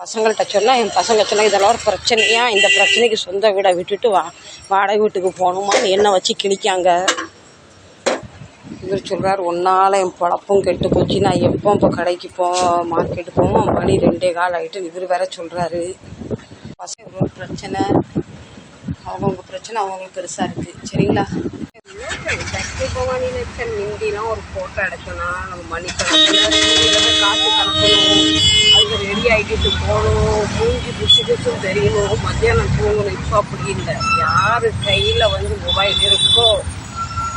பசங்கள்கிட்ட சொன்னால் என் பசங்க சொன்னால் இதெல்லாம் ஒரு பிரச்சனையா? இந்த பிரச்சனைக்கு சொந்த வீடை விட்டுட்டு வா வாடகை வீட்டுக்கு போகணுமான்னு என்ன வச்சு கிழிக்காங்க? இவர் சொல்கிறார் ஒன்றால் என் பொழப்பும் கெட்டு போச்சு. நான் எப்போ இப்போ கடைக்கு போ மார்க்கெட்டு போவோம்? மணி ரெண்டே கால் ஆகிட்டு இவர் வேற சொல்கிறாரு பசங்க இவ்வளோ பிரச்சனை. அவங்கவுங்க பிரச்சனை அவங்களுக்கு பெருசாக இருக்குது சரிங்களா? சக்தி பவானி நெக்சன் மிந்திலாம் ஒரு ஃபோட்டோ எடுத்தோன்னா நம்ம மணிக்கணக்கில் காசு தூங்கிட்டு போகணும் மூஞ்சி பிடிச்சி தெரியணும். மத்தியானம் தூங்கணும் இப்போ அப்படி இல்லை. யார் கையில் வந்து மொபைல் இருக்கோ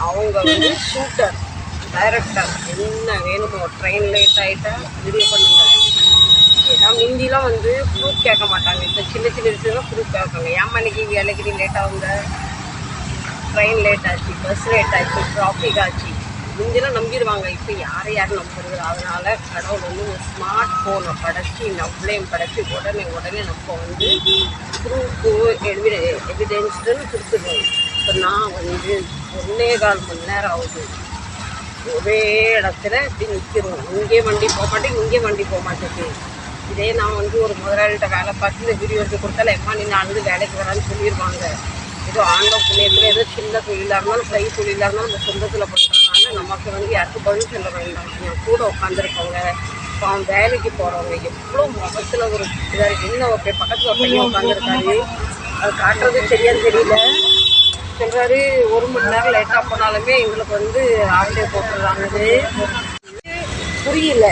அவங்க வந்து ஷூட்டர் டைரக்டர் என்ன வேணுமோ ட்ரெயின் லேட் ஆகிட்டா வீடியோ பண்ணுங்க. ஏன்னா முந்திலாம் வந்து ப்ரூஃப் கேட்க மாட்டாங்க. இப்போ சின்ன சின்ன விஷயம் ப்ரூஃப் கேட்பாங்க. ஏன் மணிக்கு வேலைக்கு லேட் ஆகுங்க ட்ரெயின் லேட் ஆச்சு பஸ் லேட் ஆச்சு டிராஃபிக் ஆச்சு. முந்திலாம் நம்பிடுவாங்க. இப்போ யாரை யாரும் நம்புறது? அதனால கடவுள் வந்து ஒரு ஸ்மார்ட் ஃபோனை படைச்சி நம்மளையும் படைச்சி உடனே உடனே நம்ம வந்து ப்ரூஃபு எவிட எவிடென்ஸ்டுன்னு கொடுத்துருவோம் இப்போ நான் வந்து ஒன்னே கால் மணி நேரம் ஆகுது. ஒரே இடத்துல இப்படி நிற்கிறோம் இங்கே வண்டி போக மாட்டேங்குது இங்கே வண்டி போக மாட்டேங்குது இதே நான் வந்து ஒரு முதலாளிகிட்ட வேலை பார்த்து இந்த வீடியோ எடுத்து கொடுத்தால எம்மா நீ நான் வந்து வேலைக்கு வரான்னு சொல்லிடுவாங்க ஏதோ ஆண்டோ புண்ணியத்தில் ஏதோ சின்ன தொழிலாக இருந்தாலும் கை தொழிலாக இருந்தாலும் நம்ம சொந்தத்தில் பண்ணுறாங்க நமக்கு வந்து யாருக்கும் பதில் சொல்ல வேண்டாம். என் கூட உட்காந்துருக்கவங்க இப்போ அவன் வேலைக்கு போகிறவங்க எவ்வளோ முகத்தில் ஒரு இதாக இருக்குது இன்னும் ஒரு பக்கத்தில் ஒரு பையன் உட்காந்துருக்காரு அது காட்டுறது சரியான்னு தெரியல. சொல்றாரு ஒரு மணி நேரம் லேட்டா போனாலுமே எங்களுக்கு வந்து ஆஃப்டே போட்டுடுறாங்க. புரியல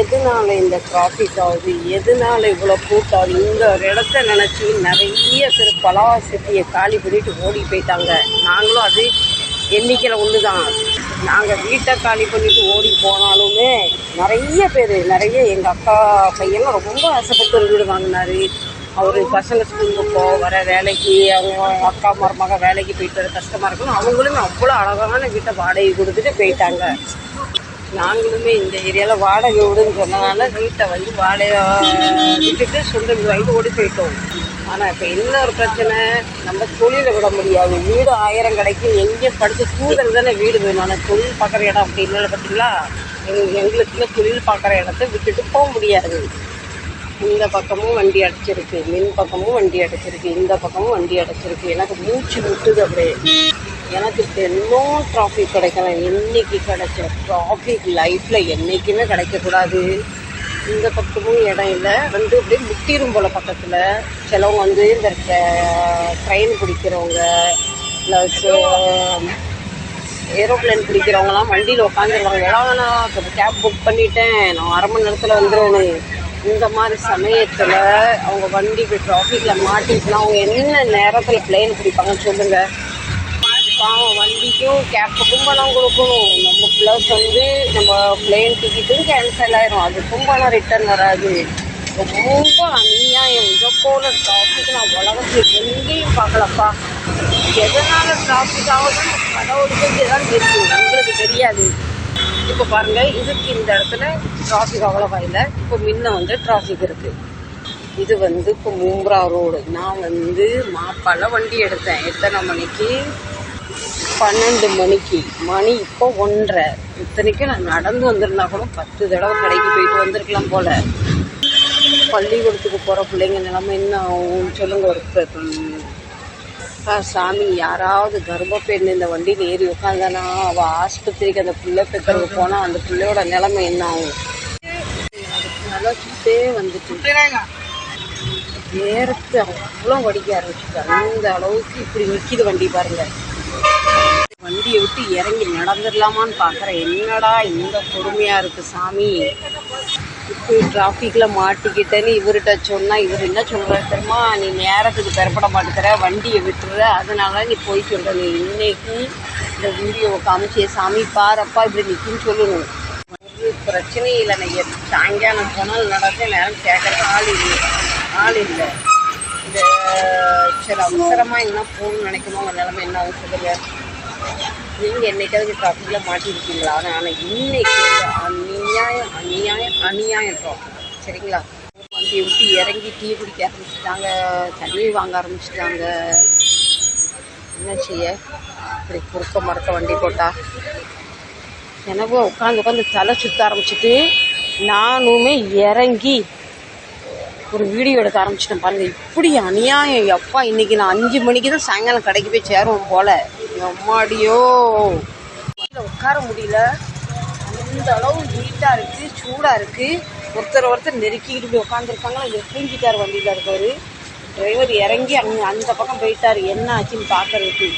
எதனால இந்த டிராஃபிக் ஆகுது? எதனால இவ்வளோ கூட்டம் இந்த ஒரு இடத்த நினச்சி நிறைய பேர் பலவாசத்தியை காலி பண்ணிட்டு ஓடி போயிட்டாங்க. நாங்களும் அது எண்ணிக்கையில் ஒன்று தான் நாங்கள் வீட்டை காலி பண்ணிட்டு ஓடி போனாலுமே நிறைய பேர் நிறைய எங்கள் அக்கா பையன் ரொம்ப ஆசைப்பட்டு ஒரு வீடு வாங்கினாரு. அவர் பசங்க ஸ்கூலுக்கு போக வர வேலைக்கு அவங்க அக்கா மருமக வேலைக்கு போயிட்டு வர கஷ்டமாக இருக்கும் அவங்களுமே அவ்வளோ அழகான வீட்டை வாடகை கொடுத்துட்டு போயிட்டாங்க. நாங்களுமே இந்த ஏரியாவில் வாடகை விடுன்னு சொன்னதுனால வீட்டை வந்து வாடகை விட்டுட்டு சொந்த வீடு வாங்கிட்டு ஓடி போயிட்டோம். ஆனால் இப்போ என்ன ஒரு பிரச்சனை? நம்ம தொழிலை விட முடியாது. வீடு ஆயிரம் கிடைக்கும். எங்கேயும் படித்து தூதல் தானே வீடு வேணும். ஆனால் தொழில் பார்க்குற இடம் அப்படி இல்லை பார்த்தீங்களா எங்களுக்கு எங்களுக்குள்ள தொழில் பார்க்குற இடத்த விட்டுட்டு போக முடியாது. இந்த பக்கமும் வண்டி அடைச்சிருக்கு. மின் பக்கமும் வண்டி அடைச்சிருக்கு. இந்த பக்கமும் வண்டி அடைச்சிருக்கு. எனக்கு மூச்சு விட்டுது அப்படியே. எனக்கு இன்னும் டிராஃபிக் கிடைக்கல. என்னைக்கு கிடைச்ச டிராஃபிக் லைஃப்பில் என்றைக்குமே கிடைக்கக்கூடாது. இந்த பக்கமும் இடம் இல்லை. வந்து அப்படியே முட்டிடும் போல் பக்கத்தில். சிலவங்க வந்து இந்த ட்ரெயின் பிடிக்கிறவங்க ப்ளஸ் ஏரோப்ளேன் பிடிக்கிறவங்கலாம் வண்டியில் உட்காந்துருவாங்க. எல்லாம் நான் கேப் புக் பண்ணிட்டேன். நான் அரை மணி நேரத்தில் வந்துடுவேன் இந்த மாதிரி சமயத்தில் அவங்க வண்டி ட்ராஃபிக்கில் மாட்டிட்டுனா அவங்க என்ன நேரத்தில் பிளேன் பிடிப்பாங்கன்னு சொல்லுங்கள் பாவம் வண்டிக்கும் கேப்புக்கும் பணம் கொடுக்கணும். நம்ம ப்ளஸ் வந்து நம்ம பிளேன் டிக்கெட்டும் கேன்சல் ஆயிரும். அதுக்கும் பணம் ரிட்டர்ன் வராது. ரொம்ப அநியாயம். இதை போல டிராஃபிக் நான் உலகத்தில் எங்கேயும் பார்க்கலப்பா. எதனால டிராஃபிக் ஆகுதுன்னு கடவுளுக்கு தான் தெரியும். உங்களுக்கு தெரியாது. இப்போ பாருங்க இதுக்கு இந்த இடத்துல டிராஃபிக் அவ்வளோவா இல்லை. இப்போ முன்ன வந்து டிராஃபிக் இருக்கு. இது வந்து இப்போ மூம்ரா ரோடு நான் வந்து மாப்பால வண்டி எடுத்தேன். எத்தனை மணிக்கு? பன்னெண்டு மணிக்கு. மணி இப்போ ஒன்றரை. இத்தனைக்கும் நான் நடந்து வந்திருந்தா கூட பத்து தடவை கடைக்கு போயிட்டு வந்திருக்கலாம் போல. பள்ளிக்கூடத்துக்கு போகிற பிள்ளைங்க நிலமை என்ன ஆகும் சொல்லுங்க ஒரு சாமி யாராவது கர்ப்பப்பெண் இந்த வண்டியில் ஏறி உட்காந்தானா அவள் ஆஸ்பத்திரிக்கு அந்த பிள்ளை பெற்றவங்க போனால் அந்த பிள்ளையோட நிலைமை என்ன ஆகும்? அதுக்கு வந்துட்டு. நேரத்தை அவ்வளோ வடிக்க ஆரம்பிச்சுட்டு அந்த அளவுக்கு இப்படி நிற்கிது வண்டி பாருங்க. வண்டியை விட்டு இறங்கி நடந்துடலாமான்னு பார்க்குறேன். என்னடா இந்த பொறுமையாக இருக்கு சாமி? இப்படி டிராஃபிக்கில் மாட்டிக்கிட்டேன்னு இவர்கிட்ட சொன்னால் இவர் என்ன சொல்கிறார் தெரியுமா? நீ நேரத்துக்கு பெறப்பட மாட்டேங்கிற வண்டியை விட்டுற அதனால நீ போய் சொல்கிற நீ இன்னைக்கு இந்த வீடியோவை காமிச்சே சாமி பாரப்பா இப்படி நிற்குன்னு சொல்லணும். ஒரு பிரச்சனையும் இல்லை நான் எத் சாயங்காலம் போனால் நடக்க நேரம் கேட்கறது ஆள் இல்லை ஆள் இல்லை. இந்த சரி அவசரமாக என்ன போகணும்னு நினைக்கணும் உங்கள் நிலமை என்ன ஆகும் சொல்லுங்க. நீங்கள் என்னைக்காவது ட்ராஃபிக்கில் மாட்டிருக்கீங்களா? ஆனால் இன்னைக்கு அநியாயம் அநியாயம் அநியாயம் ட்ராஃபிக் சரிங்களா? வண்டியை விட்டு இறங்கி டீ குடிக்க ஆரம்பிச்சிட்டாங்க தண்ணி வாங்க ஆரம்பிச்சிட்டாங்க. என்ன செய்ய? இப்படி குறுக்க மறக்க வண்டி போட்டா? எனக்கும் உட்காந்து உட்காந்து தலை சுற்ற ஆரம்பிச்சிட்டு நானுமே இறங்கி ஒரு வீடியோ எடுக்க ஆரம்பிச்சிட்டேன் பாருங்கள் இப்படி அநியாயம் எப்பா இன்னைக்கு நான் அஞ்சு மணிக்கு தான் சாயங்காலம் கடைக்கு போய் சேருவோம் போல். எம்மாடியோ. உட்கார முடியல. அந்த அளவு ஹீட்டாக இருக்குது சூடாக இருக்குது ஒருத்தர் ஒருத்தர் நெருக்கிக்கிட்டு போய் உட்காந்துருக்காங்களா இங்கே தூங்கிட்டார் வண்டியில் இருக்கார். டிரைவர் இறங்கி அங்கே அந்த பக்கம் போயிட்டார். என்ன ஆச்சுன்னு பார்க்கறதுக்கு.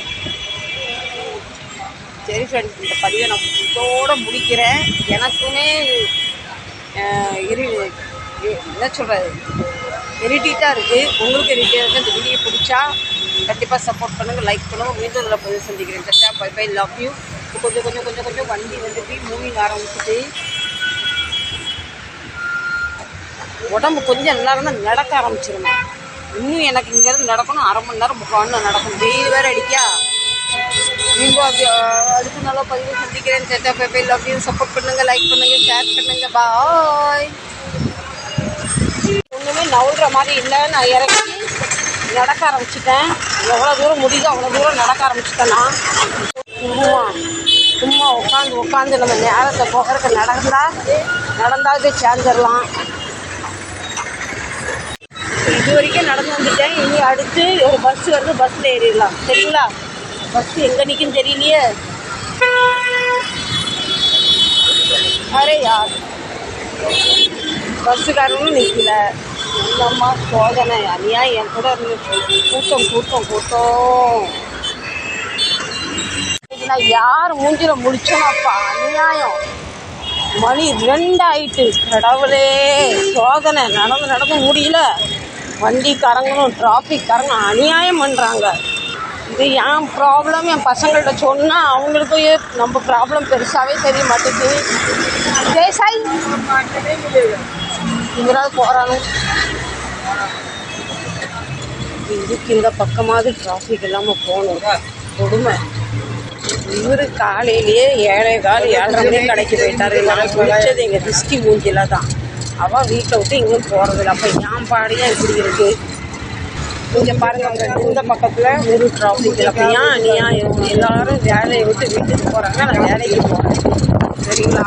சரி ஃப்ரெண்ட்ஸ் இந்த பதிவை நான் இதோட முடிக்கிறேன். எனக்குமே இரு என்ன சொல்கிறது இரிட்டேட்டாக இருக்குது உங்களுக்கு இரிட்டேட் இருக்குது இந்த வீடியோ பிடிச்சா கண்டிப்பாக சப்போர்ட் பண்ணுங்கள் லைக் பண்ணுங்கள் மீண்டும் இதில் பதிவு சந்திக்கிறேன். சச்சா பை பை லவ் யூ கொஞ்சம் கொஞ்சம் கொஞ்சம் கொஞ்சம் வண்டி வந்துட்டு மூவிங் ஆரம்பிச்சிட்டு. உடம்பு கொஞ்சம் நல்லா இருந்தால் நடக்க ஆரம்பிச்சிருந்தேன் இன்னும் எனக்கு இங்கேருந்து நடக்கணும். அரை மணி நேரம் முக்கால் நேரம் நடக்கணும். வெயில் வேறு அடிக்கா மீண்டும் அது அடுத்த நல்ல பதிவு சந்திக்கிறேன். சேட்டா பை லவ் யூ சப்போர்ட் பண்ணுங்க லைக் பண்ணுங்கள் ஷேர் பண்ணுங்கள் பாய் ஒன்றுமே நவுற மாதிரி இல்லை நான் இறங்கி நடக்க ஆரம்பிச்சிட்டேன். எவ்வளோ தூரம் முடியுதோ அவ்வளோ தூரம் நடக்க ஆரம்பிச்சிட்டேன் நான். சும்மா சும்மா உட்காந்து உட்காந்து நம்ம நேரத்தை போகிறதுக்கு நடந்தா நடந்தாவது சேர்ந்துடலாம். இது வரைக்கும் நடந்து வந்துட்டேன். இனி அடுத்து ஒரு பஸ் வருது பஸ்ஸில் ஏறிடலாம். சரிங்களா? பஸ் எங்கே நிற்குன்னு தெரியலையே. அரே யார்? பஸ்ஸுக்காரங்களும் நிற்கல இல்லைம்மா சோதனை அனியா என் கூட இருந்து கூட்டம் கூட்டம் கூட்டம். இது நான் யார் மூஞ்சில முடிச்சோம்ப்பா அநியாயம். மணி ரெண்டாயிட்டு. கடவுளே சோதனை. நடந்து நடந்து முடியல. வண்டிக்காரங்களும் டிராஃபிக்காரங்க அநியாயம் பண்ணுறாங்க இது என் ப்ராப்ளம் என் பசங்கள்கிட்ட சொன்னால் அவங்களுக்கு நம்ம ப்ராப்ளம் பெருசாகவே தெரிய மாட்டேங்குது. பேசாய் இவராது போகிறானு இதுக்கு இந்த பக்கமாவது டிராஃபிக் இல்லாமல் போகணும் கொடுமை. இவர் காலையிலேயே ஏழை கால் ஏழரை மணி கடைக்கு போயிட்டாரு. நான் குளிச்சது எங்கள் திஷ்டி மூஞ்சில தான். அவள் வீட்டை விட்டு எங்கேயும் போகிறதில்ல அப்போ ஏன் பாடியா இப்படி இருக்கு? இங்கே பாருங்க இந்த பக்கத்தில் ஒரு டிராஃபிக் அப்போ ஏன் அநியாயம் எல்லாரும் வேலையை விட்டு வீட்டுக்கு போகிறாங்க நான் வேலைக்கு போகிறேன் சரிங்களா?